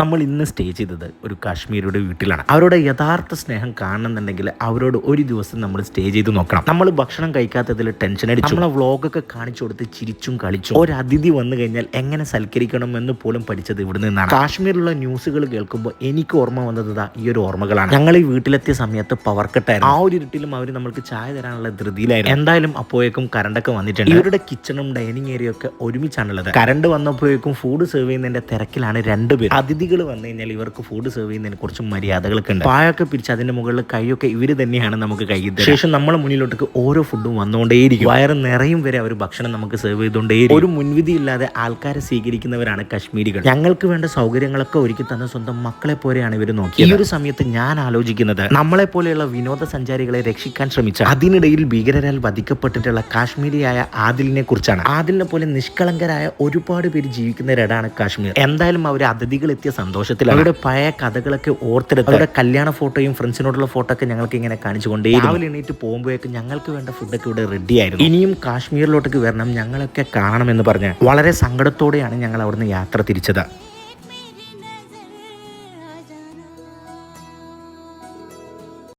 നമ്മൾ ഇന്ന് സ്റ്റേ ചെയ്തത് ഒരു കാശ്മീരിയുടെ വീട്ടിലാണ്. അവരുടെ യഥാർത്ഥ സ്നേഹം കാണണമെന്നുണ്ടെങ്കിൽ അവരോട് ഒരു ദിവസം നമ്മൾ സ്റ്റേ ചെയ്ത് നോക്കണം. നമ്മൾ ഭക്ഷണം കഴിക്കാത്തതിൽ ടെൻഷൻ അടിച്ചു. നമ്മളെ വ്ളോഗൊക്കെ കാണിച്ചു കൊടുത്ത് ചിരിച്ചും കളിച്ചും ഒരു അതിഥി വന്നു കഴിഞ്ഞാൽ എങ്ങനെ സൽക്കരിക്കണം എന്ന് പോലും പഠിച്ചത് ഇവിടെ നിന്നാണ്. കാശ്മീരിലുള്ള ന്യൂസുകൾ കേൾക്കുമ്പോൾ എനിക്ക് ഓർമ്മ വന്നത് ഈ ഒരു ഓർമ്മകളാണ്. ഞങ്ങൾ ഈ വീട്ടിലെത്തിയ സമയത്ത് പവർ കട്ടായിരുന്നു ആ ഒരു ഇരുട്ടിലും അവർ നമ്മൾക്ക് ചായ തരാനുള്ള ധൃതിയിലായിരുന്നു. എന്തായാലും അപ്പോഴേക്കും കറണ്ടൊക്കെ വന്നിട്ടുണ്ട്. ഇവരുടെ കിച്ചണും ഡൈനിങ് ഏരിയ ഒക്കെ ഒരുമിച്ചാണുള്ളത്. കറണ്ട് വന്നപ്പോഴേക്കും ഫുഡ് സെർവ് ചെയ്യുന്നതിന്റെ തിരക്കിലാണ് രണ്ടുപേർ അതിഥികൾ വന്നു കഴിഞ്ഞാൽ ഇവർക്ക് ഫുഡ് സെർവ് ചെയ്യുന്നതിന് കുറച്ച് മര്യാദകളൊക്കെ ഉണ്ട്. പായൊക്കെ പിരിച്ച് അതിന്റെ മുകളിൽ കൈയൊക്കെ ഇവർ തന്നെയാണ് നമുക്ക് കൈ ശേഷം നമ്മളെ മുന്നിലോട്ടേക്ക് ഓരോ ഫുഡും വന്നുകൊണ്ടേയിരിക്കും വയറ് നിറയും വരെ അവർ ഭക്ഷണം നമുക്ക് സെർവ് ചെയ്തുകൊണ്ടേ ഒരു മുൻവിധി ഇല്ലാതെ ആൾക്കാരെ സ്വീകരിക്കുന്നവരാണ് കശ്മീരികൾ ഞങ്ങൾക്ക് വേണ്ട സൗകര്യങ്ങളൊക്കെ ഒരുക്കി തന്ന സ്വന്തം മക്കളെ പോലെയാണ് ഇവർ നോക്കിയത്. ഈ ഒരു സമയത്ത് ഞാൻ ആലോചിക്കുന്നത് നമ്മളെ പോലെയുള്ള വിനോദസഞ്ചാരികളെ രക്ഷിക്കാൻ ശ്രമിച്ച അതിനിടയിൽ ഭീകരരാൽ വധിക്കപ്പെട്ടിട്ടുള്ള കാശ്മീരിയായ ആദിലിനെ കുറിച്ചാണ്. ആദിലിനെ പോലെ നിഷ്കളങ്കരായ ഒരുപാട് പേര് ജീവിക്കുന്ന രടാണ് കാശ്മീർ. എന്തായാലും അവർ അതിഥികൾ എത്തിയ സന്തോഷത്തിൽ അവരുടെ പഴയ കഥകളൊക്കെ ഓർത്തെടുത്ത് അവരുടെ കല്യാണ ഫോട്ടോയും ഫ്രണ്ട്സിനോടുള്ള ഫോട്ടോ ഒക്കെ ഞങ്ങൾക്ക് ഇങ്ങനെ കാണിച്ചുകൊണ്ടേ രാവിലെ എണീറ്റ് പോകുമ്പോഴേക്കും ഞങ്ങൾക്ക് വേണ്ട ഫുഡൊക്കെ ഇവിടെ റെഡി ആയിരുന്നു. ഇനിയും കാശ്മീരിലോട്ടേക്ക് വരണം ഞങ്ങളൊക്കെ കാണണമെന്ന് പറഞ്ഞ് വളരെ സങ്കടത്തോടെയാണ് ഞങ്ങൾ അവിടുന്ന് യാത്ര തിരിച്ചത്.